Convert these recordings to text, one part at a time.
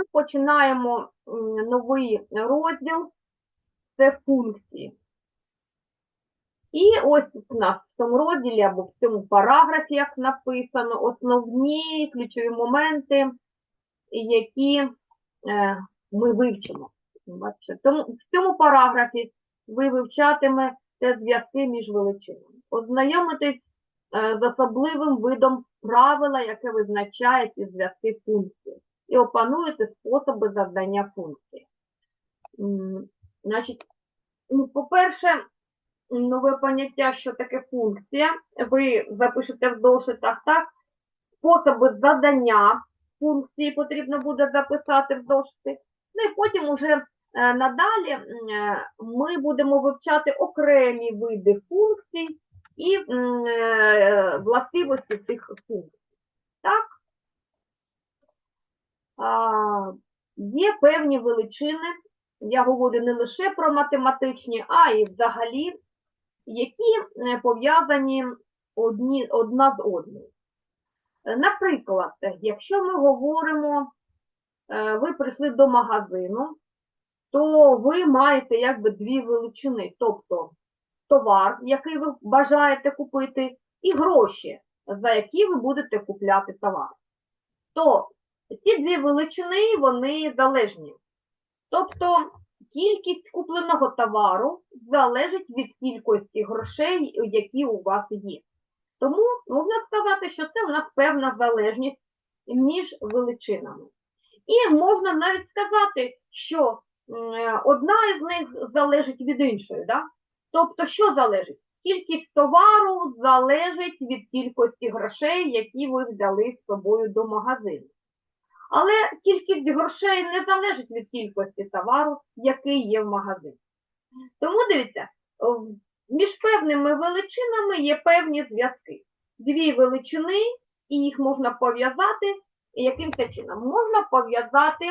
ми починаємо новий розділ, це функції. І ось у нас в цьому розділі або в цьому параграфі, як написано, основні ключові моменти, які е, ми вивчимо. В цьому параграфі ви вивчатимете зв'язки між величинами. Ознайомитесь е, з особливим видом правила, яке визначає ці зв'язки функції, і опануєте способи завдання функції. Значить, ну, по-перше, нове поняття, що таке функція. Ви запишете в зошитах, так? Способи задання функції потрібно буде записати в зошити. Ну і потім уже е, надалі е, ми будемо вивчати окремі види функцій і е, властивості цих функцій. Так? Є певні величини, я говорю не лише про математичні, а й взагалі які е, пов'язані одна з одною. Е, Наприклад, якщо ми говоримо, е, ви прийшли до магазину, то ви маєте якби дві величини, тобто товар, який ви бажаєте купити, і гроші, за які ви будете купляти товар. То ці дві величини, вони залежні. Тобто кількість купленого товару залежить від кількості грошей, які у вас є. Тому можна сказати, що це у нас певна залежність між величинами. І можна навіть сказати, що одна із них залежить від іншої. Да? Тобто, що залежить? Кількість товару залежить від кількості грошей, які ви взяли з собою до магазину. Але кількість грошей не залежить від кількості товару, який є в магазині. Тому дивіться, між певними величинами є певні зв'язки. Дві величини, і їх можна пов'язати яким чином? Можна пов'язати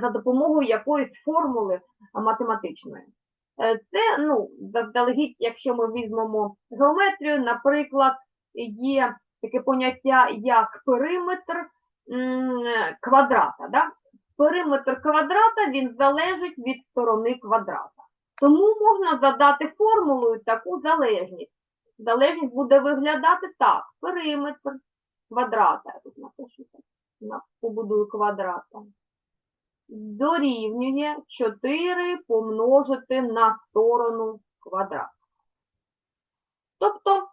за допомогою якоїсь формули математичної. Е, Це, ну, заздалегідь, якщо ми візьмемо геометрію, наприклад, є таке поняття як периметр квадрата. Да? Периметр квадрата він залежить від сторони квадрата. Тому можна задати формулою таку залежність. Залежність буде виглядати так: периметр квадрата. Я тут напишу так, побудую квадрата. Дорівнює 4 помножити на сторону квадрата. Тобто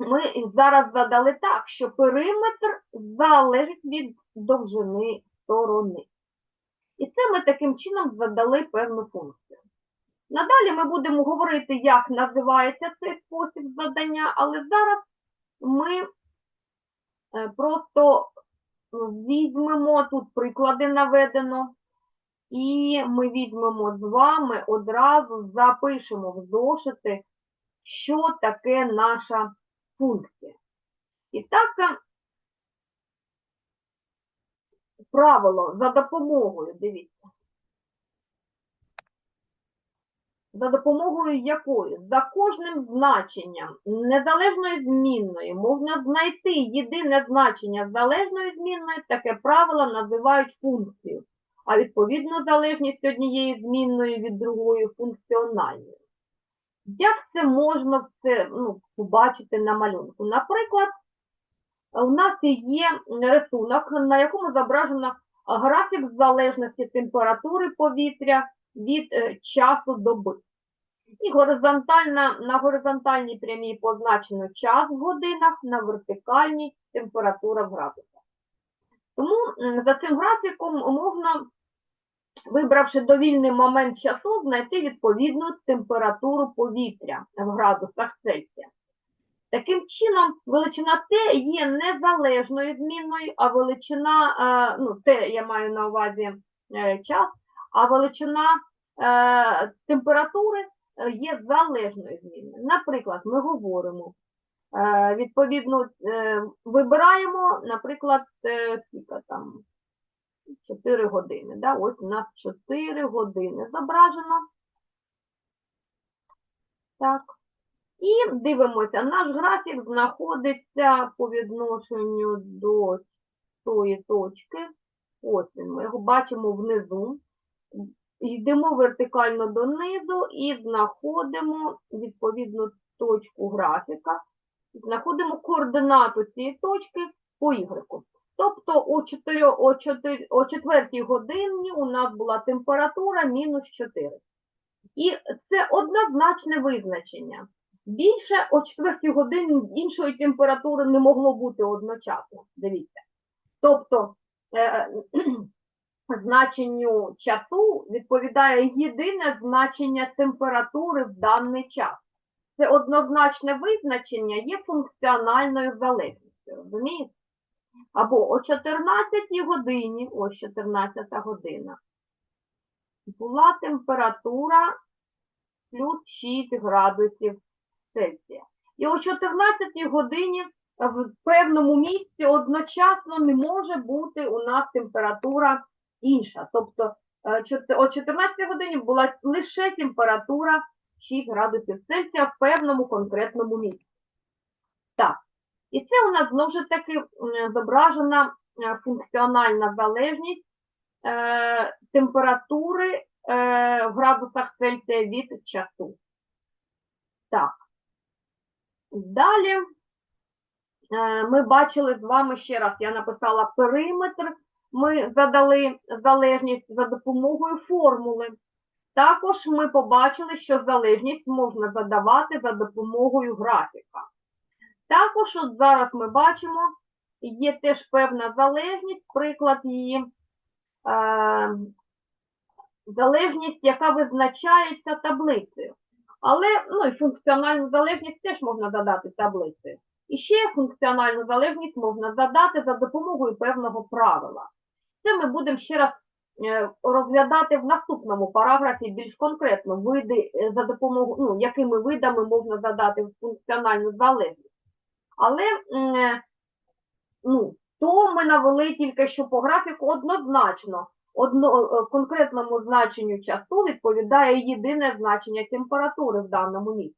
ми зараз задали так, що периметр залежить від довжини сторони. І це ми таким чином задали певну функцію. Надалі ми будемо говорити, як називається цей спосіб задання, але зараз ми е, просто візьмемо, тут приклади наведено, і ми візьмемо з вами одразу запишемо в зошити, що таке наша функція. І так, е, правило за допомогою, дивіться, за допомогою якої за кожним значенням незалежної змінної можна знайти єдине значення залежної змінної, таке правило називають функцією, а відповідно залежність однієї змінної від другої функціональною. Як це можна це, ну, побачити на малюнку? Наприклад, у нас є рисунок, на якому зображено графік залежності температури повітря від е, часу доби. І горизонтальна, на горизонтальній прямій позначено час в годинах, на вертикальній температура в градусах. Тому за цим графіком можна, вибравши довільний момент часу, знайти відповідну температуру повітря в градусах Цельсія. Таким чином, величина Т є незалежною змінною, а величина, е, ну, Т я маю на увазі е, час, а величина е, температури є залежною змінною. Наприклад, ми говоримо, відповідно, вибираємо, наприклад, скільки там 4 години. Да? Ось у нас 4 години зображено. Так. І дивимося, наш графік знаходиться по відношенню до тої точки. Ось він, ми його бачимо внизу. Йдемо вертикально донизу і знаходимо відповідну точку графіка. Знаходимо координату цієї точки по Y. Тобто о 4, о 4, о 4 годині у нас була температура мінус 4. І це однозначне визначення. Більше о 4 годині іншої температури не могло бути одночасно. Дивіться. Тобто е, значенню часу відповідає єдине значення температури в даний час. Це однозначне визначення є функціональною залежністю. Розумієте? Або о 14 годині, ось 14 година, була температура плюс 6 градусів Цельсія. І о 14 годині в певному місці одночасно не може бути у нас температура інша. Тобто е, о 14 годині була лише температура 6 градусів Цельсія в певному конкретному місці. І це у нас знову ж таки зображена е, функціональна залежність е, температури е, в градусах Цельсія від часу. Так. Далі е, ми бачили з вами ще раз, я написала периметр, ми задали залежність за допомогою формули. Також ми побачили, що залежність можна задавати за допомогою графіка. Також от зараз ми бачимо, є теж певна залежність, приклад її, е, залежність, яка визначається таблицею. Але ну, і функціональну залежність теж можна задати таблицею. І ще функціональну залежність можна задати за допомогою певного правила. Це ми будемо ще раз е, розглядати в наступному параграфі більш конкретно види, е, за допомогою, ну, якими видами можна задати функціональну залежність. Але е, ну, то ми навели тільки що по графіку однозначно. Одно, е, конкретному значенню часу відповідає єдине значення температури в даному місці.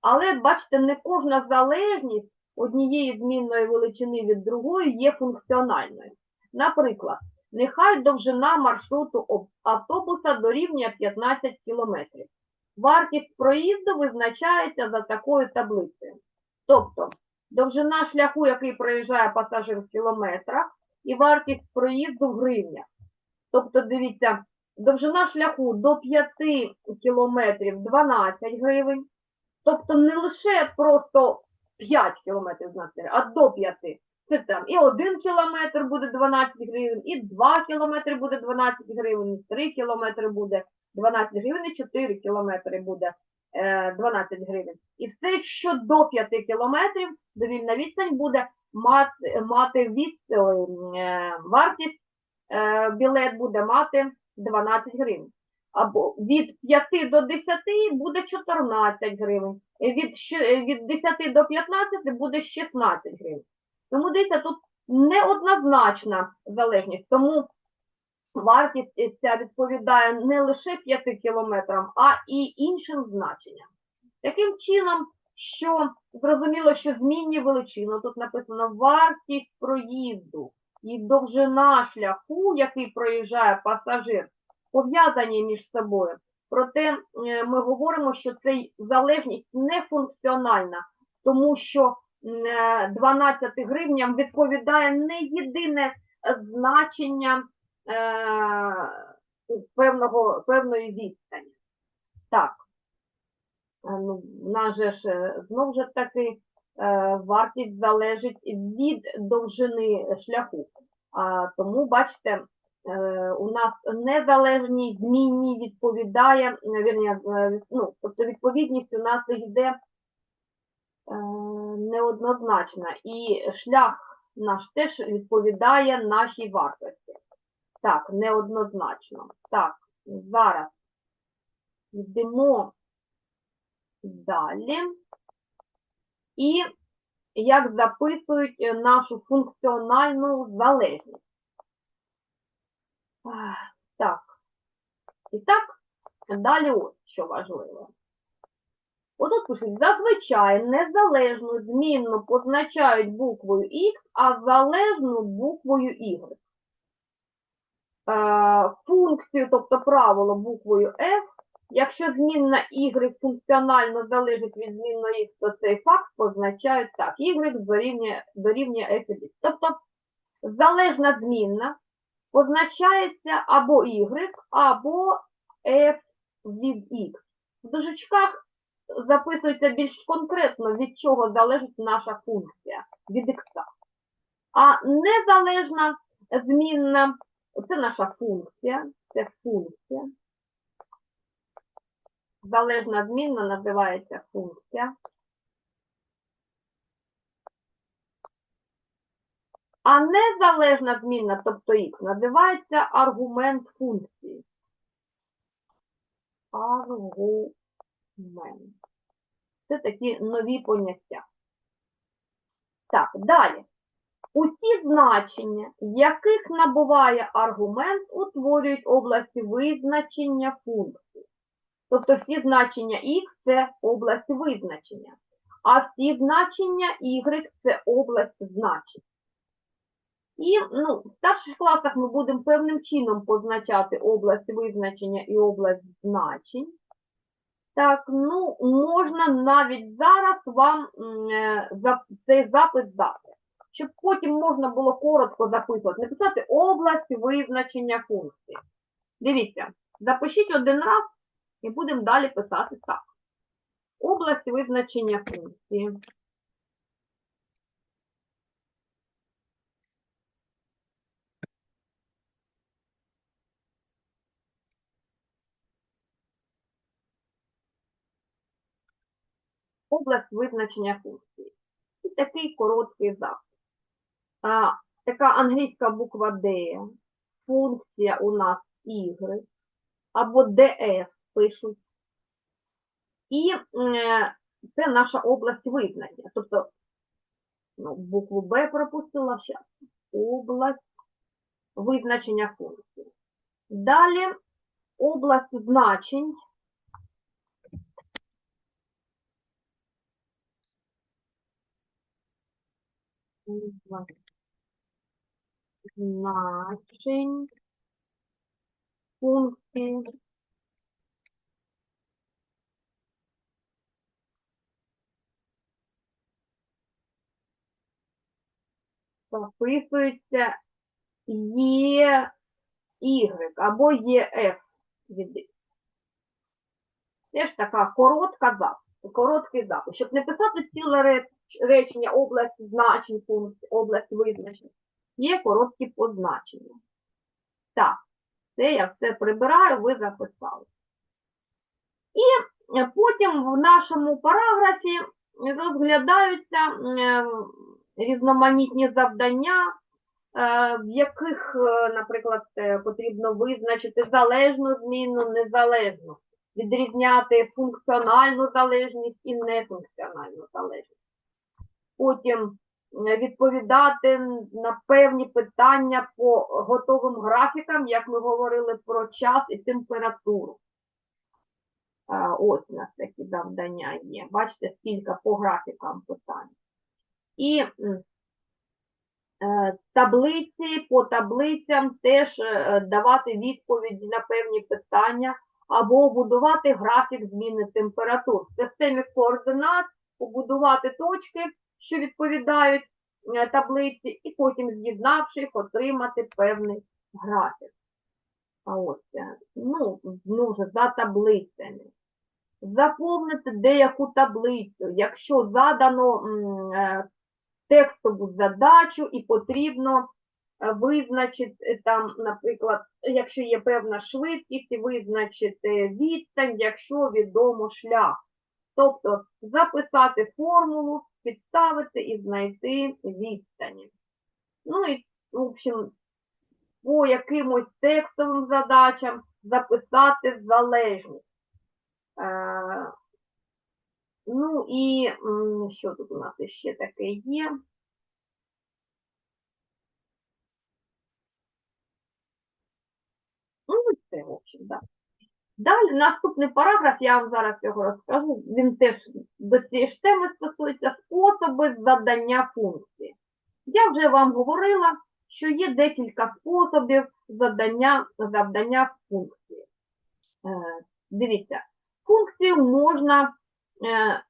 Але, бачите, не кожна залежність однієї змінної величини від другої є функціональною. Наприклад, нехай довжина маршруту автобуса дорівнює 15 км. Вартість проїзду визначається за такою таблицею. Тобто, довжина шляху, який проїжджає пасажир в кілометрах, і вартість проїзду в гривнях. Тобто, дивіться, довжина шляху до 5 кілометрів 12 гривень. Тобто не лише просто 5 кілометрів, а до 5. Це там і 1 кілометр буде 12 гривень, і 2 кілометри буде 12 гривень, і 3 кілометри буде 12 гривень, і 4 кілометри буде 12 гривень. І все, що до 5 кілометрів, довільна відстань буде мати, мати від, е, вартість, е, білет буде мати 12 гривень. Або від 5 до 10 буде 14 гривень, від, від 10 до 15 буде 16 гривень. Тому дивіться, тут неоднозначна залежність, тому вартість ця відповідає не лише 5 кілометрам, а і іншим значенням. Таким чином, що зрозуміло, що змінні величини, тут написано вартість проїзду і довжина шляху, який проїжджає пасажир, пов'язані між собою. Проте е, ми говоримо, що цей залежність не функціональна, тому що е, 12 гривням відповідає не єдине е, значення е, певного, певної відстані. Так, Е, ну, нас же ж е, знов же таки е, вартість залежить від довжини шляху. А, тому, бачите, е, у нас незалежність змінні відповідає, е, вірні, е, ну, тобто відповідність у нас йде е, неоднозначна. І шлях наш теж відповідає нашій вартості. Так, неоднозначно. Так, зараз йдемо далі. І як записують е, нашу функціональну залежність. Так. І так, далі ось що важливо. Отут пишуть, зазвичай незалежну змінну позначають буквою X, а залежну буквою Y. е, функцію, тобто правило буквою F. Якщо змінна y функціонально залежить від змінної x, то цей факт позначають так. y дорівнює, дорівнює f від x. Тобто залежна змінна позначається або y, або f від x. В дужечках записується більш конкретно, від чого залежить наша функція, від x. А незалежна змінна це наша функція, це функція. Залежна змінна називається функція. А незалежна змінна, тобто х, називається аргумент функції. Аргумент. Це такі нові поняття. Так, далі. Усі значення, яких набуває аргумент, утворюють області визначення функції. Тобто всі значення x – це область визначення, а всі значення y – це область значень. І ну, в старших класах ми будемо певним чином позначати область визначення і область значень. Так, ну, можна навіть зараз вам е, цей запис дати, щоб потім можна було коротко записувати, написати область визначення функції. Дивіться, запишіть один раз і будемо далі писати так. Область визначення функції. область визначення функції. І такий короткий запис. А, така англійська буква D, функція у нас Y, або DS пишуть. І е, це наша область визначення. Тобто, ну, букву Б пропустила зараз. Область визначення функції. Далі область значень. область значень функції. Записується є Y або є F від Теж така коротка запис, короткий запис. Щоб не писати ціле речення область значень функцій, область визначень, є короткі позначення. Так, це я все прибираю, ви записали. І е, потім в нашому параграфі розглядаються е, різноманітні завдання, е, в яких, наприклад, потрібно визначити залежну зміну, незалежну, відрізняти функціональну залежність і нефункціональну залежність. Потім відповідати на певні питання по готовим графікам, як ми говорили про час і температуру. Ось у нас такі завдання є. Бачите, скільки по графікам питань. І е, таблиці, по таблицям теж е, давати відповіді на певні питання або будувати графік зміни температур. В системі координат побудувати точки, що відповідають е, таблиці, і потім, з'єднавши їх, отримати певний графік. А ось, е, ну, ну, вже за таблицями. Заповнити деяку таблицю, якщо задано е, текстову задачу і потрібно визначити там, наприклад, якщо є певна швидкість, визначити відстань, якщо відомо шлях. Тобто записати формулу, підставити і знайти відстані. Ну і, в общем, по якимось текстовим задачам записати залежність. Е, Ну і що тут у нас ще таке є? Ну, це, в общем, да. Далі наступний параграф, я вам зараз його розкажу, він теж до цієї ж теми стосується способи задання функції. Я вже вам говорила, що є декілька способів завдання, завдання функції. Е, Дивіться, функцію можна, е,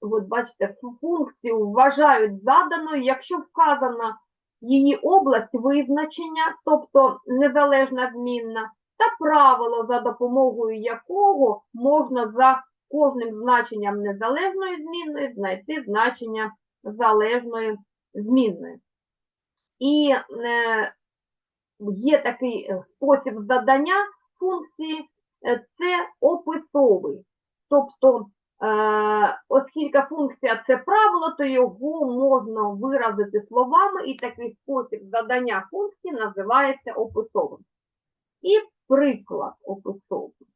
от бачите, фу- функцію вважають заданою, якщо вказана її область визначення, тобто незалежна змінна, та правило, за допомогою якого можна за кожним значенням незалежної змінної знайти значення залежної змінної. І е, є такий спосіб задання функції, е, це описовий. Тобто, е, оскільки функція це правило, то його можна виразити словами, і такий спосіб задання функції називається описовим. І приклад описовий.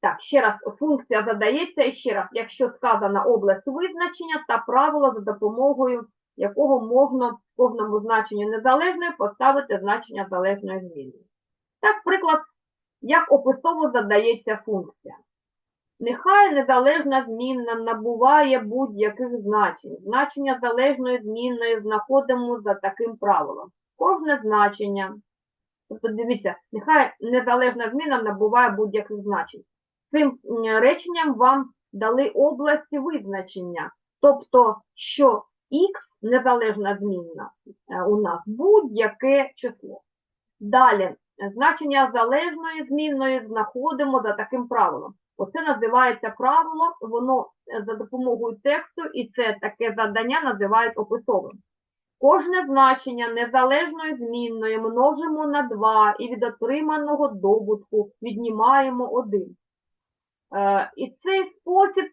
Так, ще раз, функція задається і ще раз, якщо сказана область визначення та правило, за допомогою якого можна кожному значенню незалежної поставити значення залежної зміни. Так, приклад, як описово задається функція. Нехай незалежна змінна набуває будь-яких значень. Значення залежної змінної знаходимо за таким правилом. Кожне значення, тобто дивіться, нехай незалежна зміна набуває будь-яких значень. Цим реченням вам дали області визначення, тобто, що х незалежна змінна е, у нас будь-яке число. Далі, значення залежної змінної знаходимо за таким правилом. Оце називається правило, воно е, за допомогою тексту, і це таке завдання називають описовим. Кожне значення незалежної змінної множимо на 2 і від отриманого добутку віднімаємо 1. Е, І цей спосіб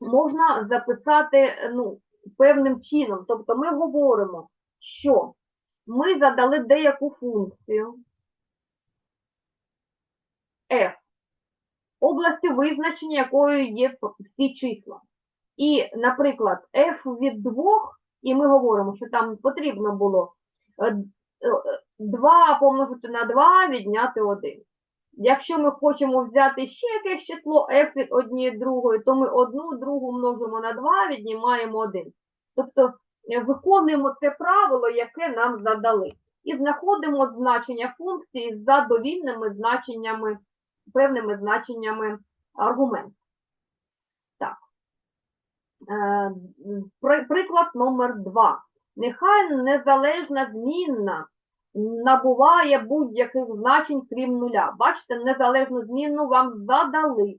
можна записати ну, певним чином. Тобто ми говоримо, що ми задали деяку функцію f, області визначення якою є всі числа. І, наприклад, f від 2, і ми говоримо, що там потрібно було 2 помножити на 2, відняти 1. Якщо ми хочемо взяти ще якесь число f від однієї другої, то ми одну другу множимо на 2, віднімаємо 1. Тобто е, виконуємо це правило, яке нам задали. І знаходимо значення функції за довільними значеннями, певними значеннями аргументу. Е, при- Приклад номер 2. Нехай незалежна змінна набуває будь-яких значень, крім нуля. Бачите, незалежну змінну вам задали,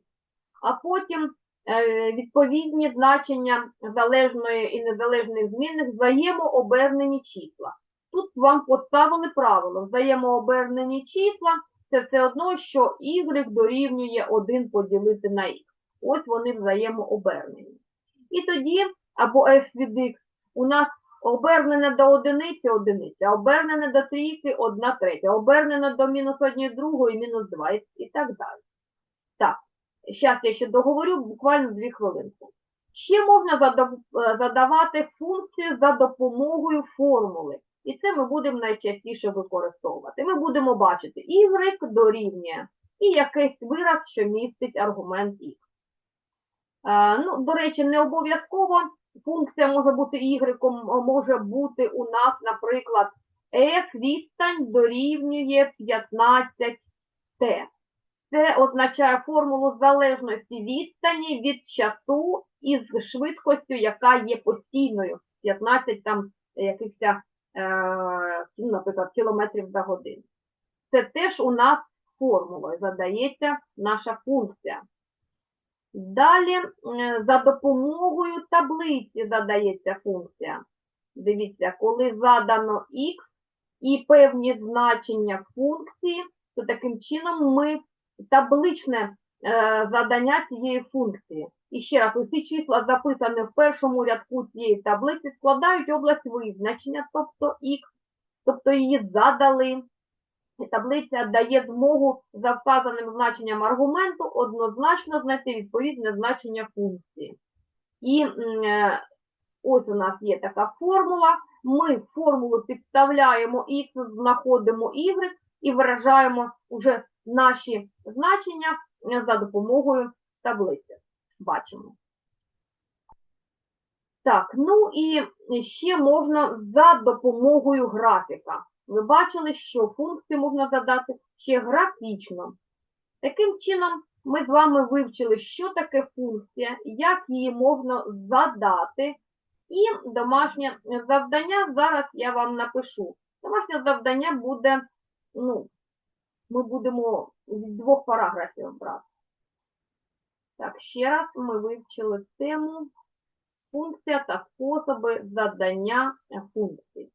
а потім е, відповідні значення залежної і незалежних змінних взаємообернені числа. Тут вам поставили правило. Взаємообернені числа це все одно, що y дорівнює 1 поділити на х. Ось вони взаємообернені. І тоді, або f від x, у нас обернене до одиниці одиниця, обернене до трійки одна третя, обернене до мінус однієї другої, мінус 2 і так далі. Так, зараз я ще договорю, буквально дві хвилинки. Ще можна е, задавати функції за допомогою формули. І це ми будемо найчастіше використовувати. Ми будемо бачити y дорівнює і якийсь вираз, що містить аргумент x. Е, Ну, до речі, не обов'язково функція може бути y, може бути у нас, наприклад, f відстань дорівнює 15t. Це означає формулу залежності відстані від часу із швидкістю, яка є постійною. 15 там якихось, е, ну, наприклад, кілометрів за годину. Це теж у нас формулою задається наша функція. Далі за допомогою таблиці задається функція. Дивіться, коли задано х і певні значення функції, то таким чином ми табличне е, задання цієї функції. І ще раз, усі числа, записані в першому рядку цієї таблиці, складають область визначення, тобто х, тобто її задали. Таблиця дає змогу за вказаним значенням аргументу однозначно знайти відповідне значення функції. І е, ось у нас є така формула. Ми формулу підставляємо х, знаходимо y і виражаємо вже наші значення е, за допомогою таблиці. Бачимо. Так, ну і ще можна за допомогою графіка. Ви бачили, що функцію можна задати ще графічно. Таким чином, ми з вами вивчили, що таке функція, як її можна задати. І домашнє завдання зараз я вам напишу. Домашнє завдання буде, ну, ми будемо з двох параграфів брати. Так, ще раз ми вивчили тему функція та способи задання функцій.